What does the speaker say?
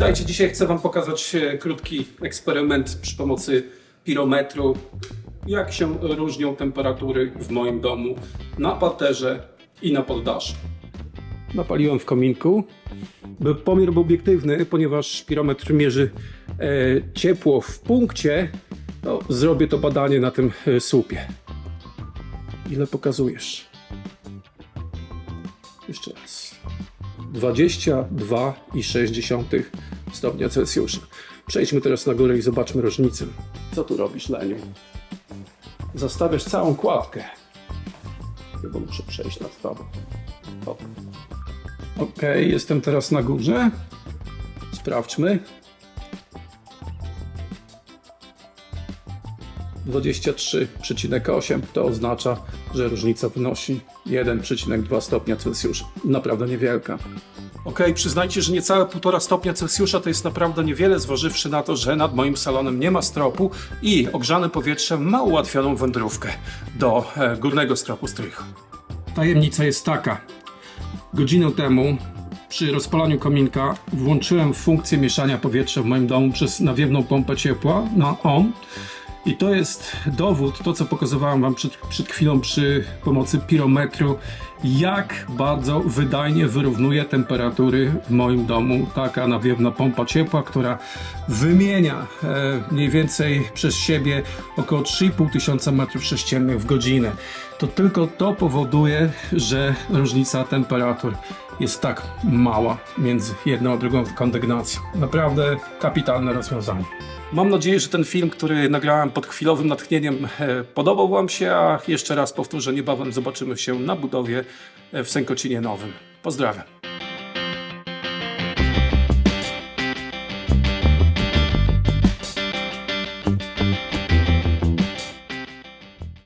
Witajcie, dzisiaj chcę Wam pokazać e, krótki eksperyment przy pomocy pirometru. Jak się różnią temperatury w moim domu na parterze i na poddaszu. Napaliłem w kominku. Pomiar był obiektywny, ponieważ pirometr mierzy e, ciepło w punkcie, to zrobię to badanie na tym e, słupie. Ile pokazujesz? Jeszcze raz. 22,6 stopnia Celsjusza. Przejdźmy teraz na górę i zobaczmy różnicę. Co tu robisz, Leniu? Zastawiasz całą kładkę. Chyba muszę przejść nad tobą. Hop. Ok, jestem teraz na górze. Sprawdźmy. 23,8 to oznacza, że różnica wynosi 1,2 stopnia Celsjusza. Naprawdę niewielka. Okej, przyznajcie, że niecałe 1,5 stopnia Celsjusza to jest naprawdę niewiele, zważywszy na to, że nad moim salonem nie ma stropu i ogrzane powietrze ma ułatwioną wędrówkę do e, górnego stropu strychu. Tajemnica jest taka. Godzinę temu przy rozpalaniu kominka włączyłem funkcję mieszania powietrza w moim domu przez nawiewną pompę ciepła na on. I to jest dowód, to co pokazywałem Wam przed, przed chwilą przy pomocy pirometru, jak bardzo wydajnie wyrównuje temperatury w moim domu taka nawiewna pompa ciepła, która wymienia e, mniej więcej przez siebie około 3,5 tysiąca metrów sześciennych w godzinę. To tylko to powoduje, że różnica temperatur jest tak mała między jedną a drugą kondygnacją. Naprawdę kapitalne rozwiązanie. Mam nadzieję, że ten film, który nagrałem pod chwilowym natchnieniem, e, podobał Wam się, a jeszcze raz powtórzę, niebawem zobaczymy się na budowie e, w Sękocinie Nowym. Pozdrawiam.